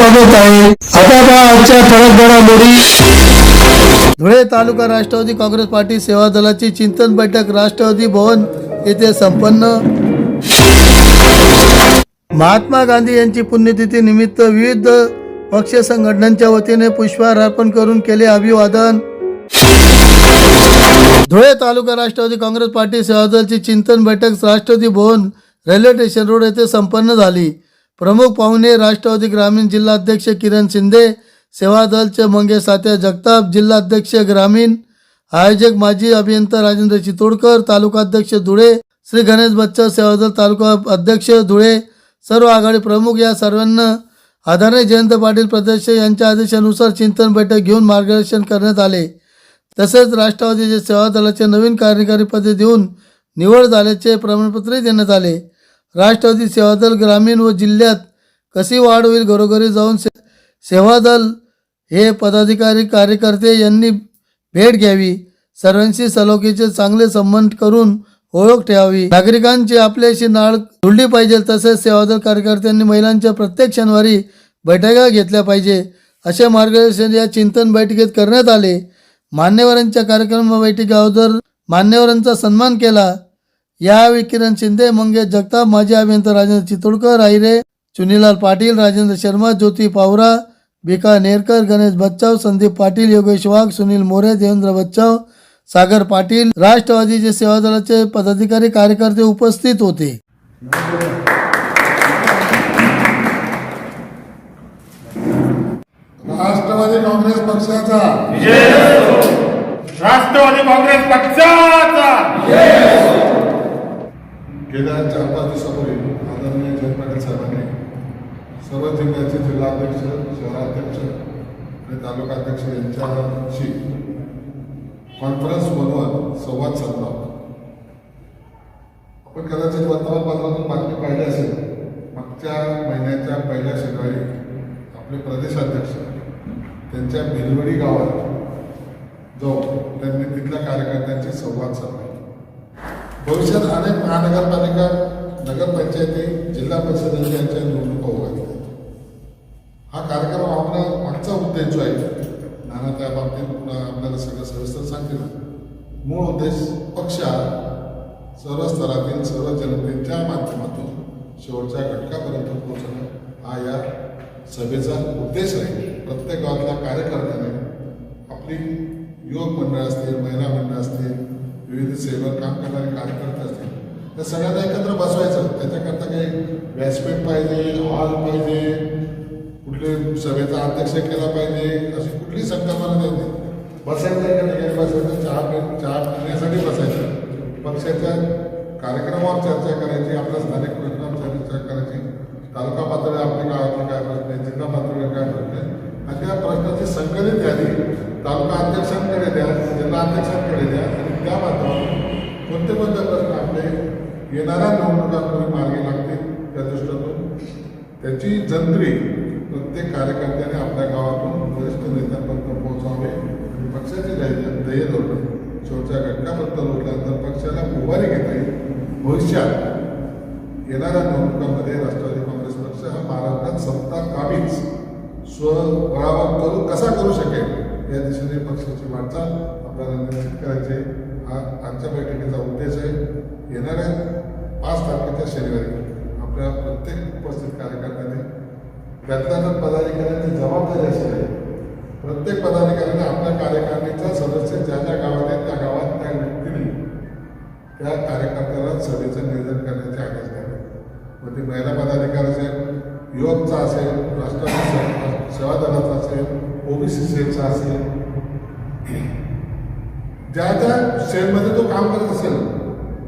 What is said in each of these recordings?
स्वागत आहे. आता पहा आजच्या ठळक घडामोडी. धुळे तालुका राष्ट्रवादी काँग्रेस पार्टी सेवा दलाची चिंतन बैठक राष्ट्रवादी भवन येथे संपन्न. महात्मा गांधी यांची पुण्यतिथी निमित्त विविध पक्ष संघटनांच्या वतीने पुष्पहार अर्पण करून केले अभिवादन. धुळे तालुका राष्ट्रवादी काँग्रेस पार्टी सेवा दलची चिंतन बैठक Rashtrawadi Bhavan railway station road येथे संपन्न झाली. प्रमुख पाहुणे राष्ट्रवादी ग्रामीण जिल्हाध्यक्ष किरण शिंदे सेवा दलचे मंगेश सात्या जगताप जिल्हाध्यक्ष ग्रामीण आयोजक माजी अभियंता राजेंद्र चितोडकर तालुका अध्यक्ष धुळे श्री गणेश बच्चर सेवादल तालुका अध्यक्ष धुळे सर्व आघाडी प्रमुख या सर्वांना आदरणीय जयंत पाटील प्रदेश यांच्या आदेशानुसार चिंतन बैठक घेऊन मार्गदर्शन करण्यात आले. तसेच राष्ट्रवादीचे सेवा दलाचे नवीन कार्यकारी पदे देऊन निवड झाल्याचे प्रमाणपत्रही देण्यात आले. राष्ट्रवादी सेवा दल ग्रामीण व जिल्ह्यात कशी वाढ होईल घरोघरी जाऊन से सेवा दल हे पदाधिकारी कार्यकर्ते यांनी भेट घ्यावी. सर्वांशी सलोखीचे चांगले संबंध करून ओळख ठेवावी. नागरिकांची आपल्याशी नाळ जुळली पाहिजे तसेच सेवादल कार्यकर्त्यांनी महिलांच्या प्रत्येक शनिवारी बैठका घेतल्या पाहिजे असे मार्गदर्शन या चिंतन बैठकीत करण्यात आले. मान्यवरांच्या कार्यक्रम बैठकी अगोदर मान्यवरांचा सन्मान केला. यावेळी किरण शिंदे मंगेश जगताप माजी अभियंता राजेंद्र चितोडकर आहिरे चुनीलाल पाटील राजेंद्र शर्मा ज्योती पावरा भिका नेरकर गणेश बच्चाव संदीप पाटील योगेश वाघ सुनील मोरे देवेंद्र बच्चाव सागर पाटील राष्ट्रवादीचे सेवा दलाचे पदाधिकारी कार्यकर्ते उपस्थित होते. राष्ट्रवादी काँग्रेस पक्षाचा. राष्ट्रवादी काँग्रेस पक्षाचा. गेल्या चार पाच दिवसापूर्वी आदरणीय जयंत पाटील साहेबांनी सर्व जिल्ह्याचे जिल्हाध्यक्ष शहराध्यक्ष आणि तालुकाध्यक्ष यांच्याशी कॉन्फरन्स बनवत संवाद साधला आपण कदाचित वर्तमानपत्रातून बातमी पाहिली असेल मागच्या महिन्याच्या पहिल्या शनिवारी आपले प्रदेशाध्यक्ष त्यांच्या भिलवडी गावात जाऊन त्यांनी तिथल्या कार्यकर्त्यांशी संवाद साधला. भविष्यात अनेक महानगरपालिका नगरपंचायती जिल्हा परिषद यांच्या निवडणुका होत हा कार्यक्रम आपला मागचा उद्देश जो आहे. नाना त्या बाबतीत पुन्हा आपल्याला सगळं सविस्तर सांगतील. मूळ उद्देश पक्ष सर्व स्तरातील सर्व जनतेच्या माध्यमातून शेवटच्या घटकापर्यंत पोहोचणं हा या सभेचा उद्देश आहे. प्रत्येक गावातल्या कार्यकर्त्याने आपली युवक मंडळ असतील महिला मंडळ असतील विविध सेवेवर काम करणारे कार्यकर्ते असतील. त्या सगळ्यांना एकत्र बसवायचं. त्याच्याकरता काही व्यासपीठ पाहिजे हॉल पाहिजे कुठले सभेचा अध्यक्ष केला पाहिजे अशी कुठली संकल्पना नाही. बसायचं एका ठिकाणी बसायचं? चहा पि चहा पिण्यासाठी बसायचं. पक्षाच्या कार्यक्रमावर चर्चा करायची आपल्या स्थानिक प्रश्नावर चर्चा करायची. तालुका पातळीवर आपल्या गावातले काय प्रश्न आहेत जिल्हा पातळीवर काय प्रश्न आहेत अशा प्रश्नाची संकलित यादी तालुका अध्यक्षांकडे द्या जिल्हा अध्यक्षांकडे द्या. त्या माध्यमातून कोणते कोणते प्रश्न आपले येणाऱ्या निवडणुकांपूर्वी मार्गी लागतील त्या दृष्टीतून त्याची जंत्री प्रत्येक कार्यकर्त्याने आपल्या गावातून वरिष्ठ नेत्यांपर्यंत पोहोचावे आणि पक्षाचे ध्येय ध्येय धोरण शेवटच्या घटकापर्यंत लोटल्यानंतर पक्षाला उभारी घेता येईल भविष्यात येणाऱ्या निवडणुकांमध्ये राष्ट्रवादी काँग्रेस पक्ष हा महाराष्ट्रात सत्ता कामीच स्वबळावर करू कसा करू शकेल या दिशेने पक्षाची वाटचाल आपल्याला निश्चित करायची आहे. हा आजच्या बैठकीचा उद्देश आहे येणाऱ्या पाच तारखेच्या शनिवारी आपल्या प्रत्येक उपस्थित कार्यकर्त्याने त्यातल्या पदाधिकाऱ्यांची जबाबदारी अशी आहे प्रत्येक पदाधिकाऱ्याने आपल्या कार्यकारिणीचा सदस्य ज्या ज्या गावात आहे त्या गावात त्या व्यक्तीने त्या कार्यकर्त्याला सभेचं नियोजन करण्याचे आदेश द्यावे मग ते महिला पदाधिकारी असेल युवकचा असेल राष्ट्रवादी से- सेवा दलाचा असेल ओबीसी सेलचा असेल ज्या त्या सेलमध्ये तो काम करत असेल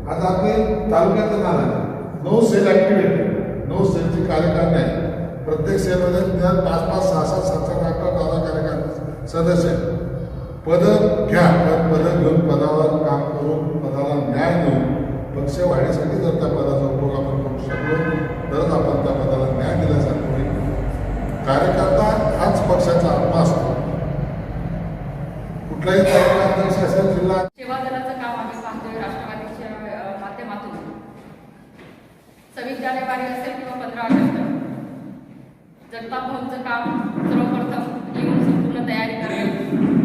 आता आपले तालुक्याचं नाव आहे नो सेल ऍक्टिव्हिटी नो सेलची कार्यकारिणी आहे. प्रत्येक सेलमध्ये निदान पाच पाच सहा सात सात सात आठ आठ दहा कार्यकारिणी सदस्य आहेत. पदं घ्या पद पदं घेऊन पदावर काम करून पदाला न्याय देऊन पक्ष वाढीसाठी जर त्या पदाचा उपयोग आपण करू शकलो तरच आपण त्या पदाला न्याय दिल्यासारखं होईल कार्यकर्ता हाच पक्षाचा आत्मा असतो कुठलाही तालुका अध्यक्ष असेल जिल्हा सेवा दलाचं काम आम्ही पाहतोय राष्ट्रवादीच्या अ, माध्यमातून सव्वीस जानेवारी असेल किंवा पंधरा ऑगस्ट जगताप भाऊंचं तुमचं काम सर्वप्रथम येऊन संपूर्ण तयारी करावी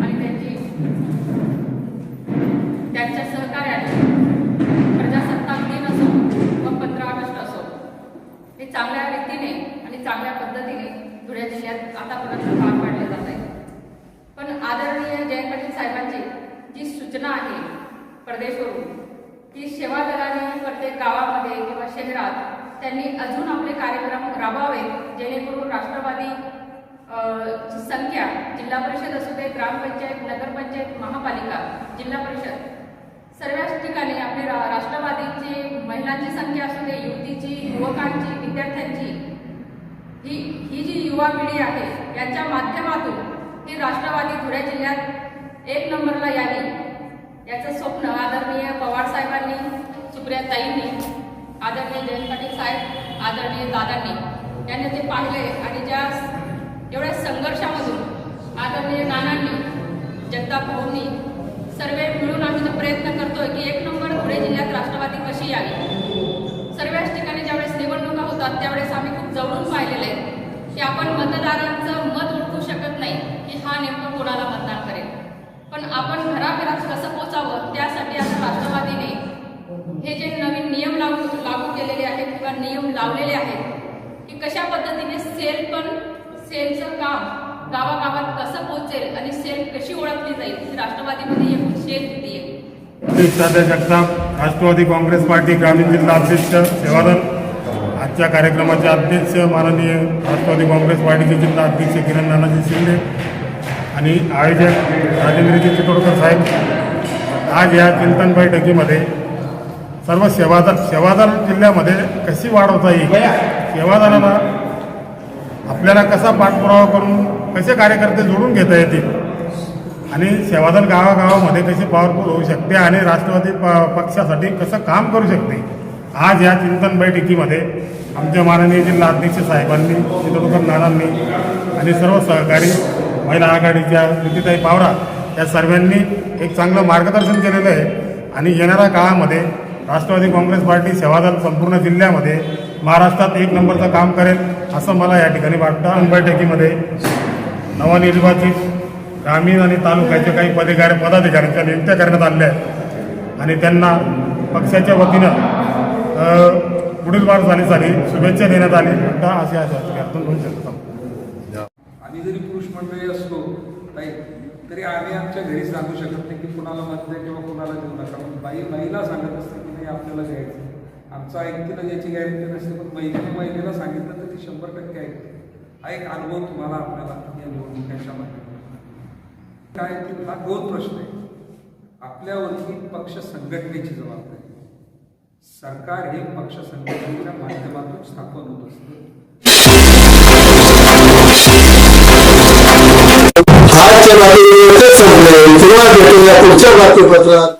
आणि त्यांची त्यांच्या सहकार्याने प्रजासत्ताक दिन असो व पंधरा ऑगस्ट असो हे चांगल्या रीतीने आणि चांगल्या पद्धतीने धुळे जिल्ह्यात आतापर्यंत पार पाडले जात आहे. पण आदरणीय जयंत पाटील साहेबांची जी सूचना आहे प्रदेशवरून ती सेवा दलाने प्रत्येक गावामध्ये किंवा शहरात त्यांनी अजून आपले कार्यक्रम राबवावेत जेणेकरून राष्ट्रवादी संख्या जिल्हा परिषद असू दे ग्रामपंचायत नगरपंचायत महापालिका जिल्हा परिषद सर्वच ठिकाणी आपले रा राष्ट्रवादीची महिलांची संख्या असू दे युवतीची युवकांची विद्यार्थ्यांची ही ही जी युवा पिढी आहे यांच्या माध्यमातून ही राष्ट्रवादी धुळे जिल्ह्यात एक नंबरला यावी. याचं स्वप्न आदरणीय पवार साहेबांनी सुप्रियाताईंनी आदरणीय जयंत पाटील साहेब आदरणीय दादांनी यांनी ते पाहिले आणि ज्या एवढ्या संघर्षामधून आदरणीय नानांनी जगताप भाऊंनी सर्व मिळून आम्ही तो प्रयत्न करतोय की एक नंबर पुणे जिल्ह्यात राष्ट्रवादी कशी यावी? सर्वच ठिकाणी ज्यावेळेस निवडणुका होतात त्यावेळेस आम्ही खूप जवळून पाहिलेले की आपण मतदारांचं मत ओळखू शकत नाही की हा नेमकं कोणाला मत पण आपण घराघरात कसं पोचावं त्यासाठी आता राष्ट्रवादीने हे जे नवीन नियम लागू लागू केलेले आहेत किंवा नियम लावलेले आहेत की कशा पद्धतीने सेल पण सेलचं काम गावागावात कसं पोहोचेल आणि सेल कशी ओळखली जाईल राष्ट्रवादीमध्ये एकूण सेल किती आहे. जगताप राष्ट्रवादी काँग्रेस पार्टी ग्रामीण जिल्हा अध्यक्ष सेवादल. आजच्या कार्यक्रमाचे अध्यक्ष माननीय राष्ट्रवादी काँग्रेस पार्टीचे जिल्हा अध्यक्ष किरण नानाजी शिंदे. आणि आयोजक राजेंद्रजी चितोडकर साहेब आज या चिंतन बैठकीमध्ये सर्व सेवादार सेवादार जिल्ह्यामध्ये कशी वाढवता येईल सेवादाराला आपल्याला कसा पाठपुरावा करून कसे कार्यकर्ते जोडून घेता येतील? आणि सेवादार गावागावामध्ये कशी पॉवरफुल होऊ शकते आणि राष्ट्रवादी प पक्षासाठी कसं काम करू शकते? आज या चिंतन बैठकीमध्ये आमच्या माननीय जिल्हा अध्यक्ष साहेबांनी चित्रकर नानांनी आणि सर्व सहकारी महिला आघाडीच्या नितीताई पावरा या सर्वांनी एक चांगलं मार्गदर्शन केलेलं आहे. आणि येणाऱ्या काळामध्ये राष्ट्रवादी काँग्रेस पार्टी सेवादल संपूर्ण जिल्ह्यामध्ये महाराष्ट्रात एक नंबरचं काम करेल असं मला या ठिकाणी वाटतं. बैठकीमध्ये नवनिर्वाचित ग्रामीण आणि तालुक्याचे काही पदाधिकारी पदाधिकाऱ्यांच्या नियुक्त्या करण्यात आल्या आहेत. आणि त्यांना पक्षाच्या वतीनं पुढील वाटचालीसाठी शुभेच्छा देण्यात आली. आता असे अशा यातून दोन शब्द सांगतो. आम्ही जरी पुरुष मंडळी असलो ताई तरी आम्ही आमच्या घरी सांगू शकत नाही की कुणाला मत द्या किंवा कुणाला देऊ नका. म्हणून बाई महिला सांगत असते की नाही आपल्याला घ्यायचं आमचं ऐकतीला ज्याची गॅरंटी नसते पण महिलेने महिलेला सांगितलं तर ती शंभर टक्के ऐकते. हा एक अनुभव तुम्हाला आपल्याला या निवडणुकांच्या माध्यमातून काय की हा दोन प्रश्न आहे आपल्यावरती पक्ष संघटनेची जबाबदारी सरकार हे पक्ष संघटनेच्या माध्यमातून स्थापन होत असतं. आजच्या बातमीवर संपले. पुन्हा भेटूया पुढच्या बातमीपत्रात